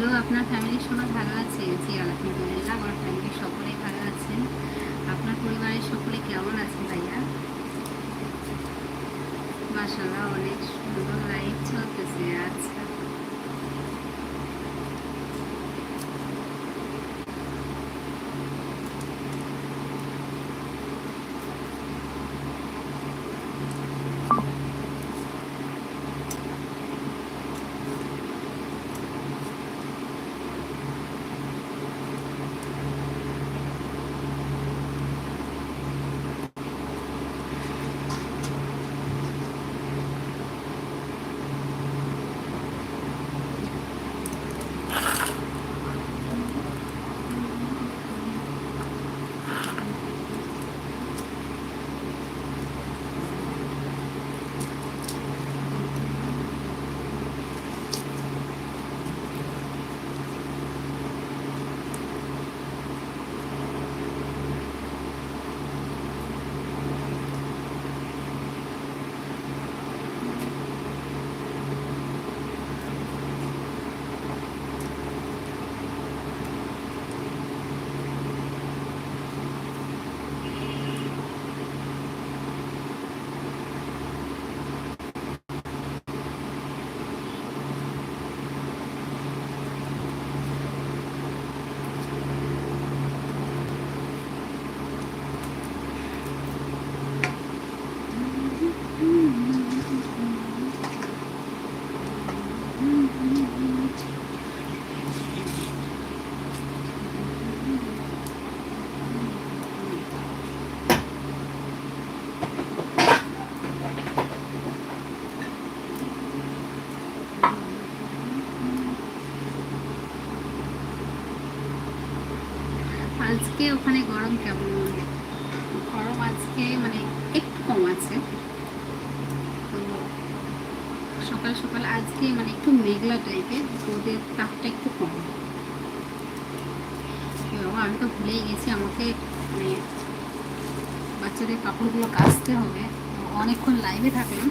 ভালো আপনার ফ্যামিলির সবাই ভালো আছে। আজকে ওখানে গরম কেমন? গরম আজকে মানে একটু কম আছে। তো সকাল সকাল আজকে মানে একটু মেঘলা টাইপের রোদের তাপটা একটু কম। আমি তো ভুলেই গেছি, আমাকে মানে বাচ্চাদের কাপড়গুলো কাচতে হবে। তো অনেকক্ষণ লাইভে থাকলাম।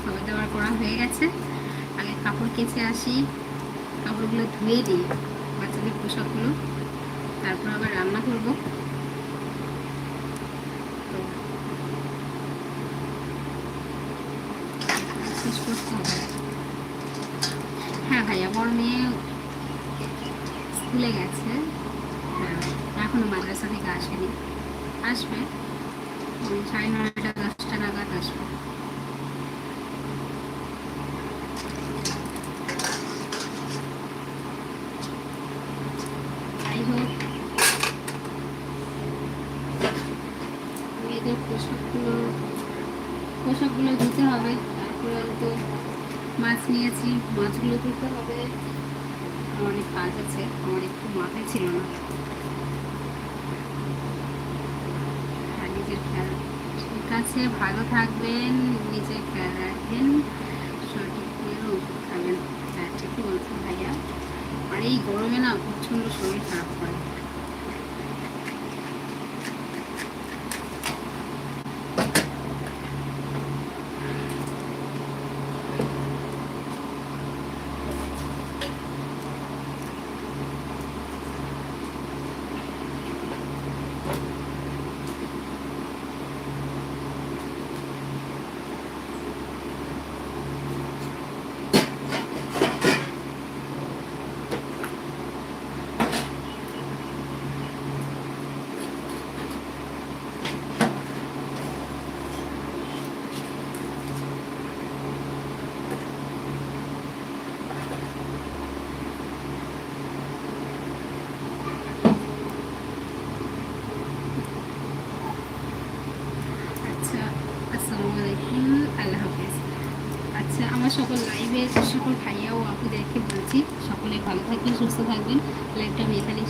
খাবার দাবার করা হয়ে গেছে। আগে কাপড় কেচে আসি। কাপড়গুলো ধুয়ে দিই। বাচ্চাদের পোশাকগুলো তারপর আবার রান্না করব। হ্যাঁ ভাইয়া বড় মেয়ে স্কুলে গেছে। হ্যাঁ, এখনও মাদ্রাসা থেকে আসেনি। আসবে। সাড়ে নয়টা দশটা নাগাদ আসবে। পোশাকগুলো পোশাকগুলো ধুতে হবে, তারপরে তো মাছ নিয়েছি, মাছগুলো ধুতে হবে। অনেক কাজ আছে, আমার একটু মাথায় ছিল না। ঠিক আছে, ভালো থাকবেন, নিজের খেয়াল রাখবেন, সঠিক নিয়ে ওষুধ খাবেন। হ্যাঁ ঠিকই বলছেন ভাইয়া। আর এই গরমে না প্রচণ্ড শরীর খারাপ। আচ্ছা আমার সকল লাইভে সকল ভাইয়া ও আপুদেরকে বলছি, সকলে ভালো থাকবেন, সুস্থ থাকবেন। লাইভটা আমি এখানে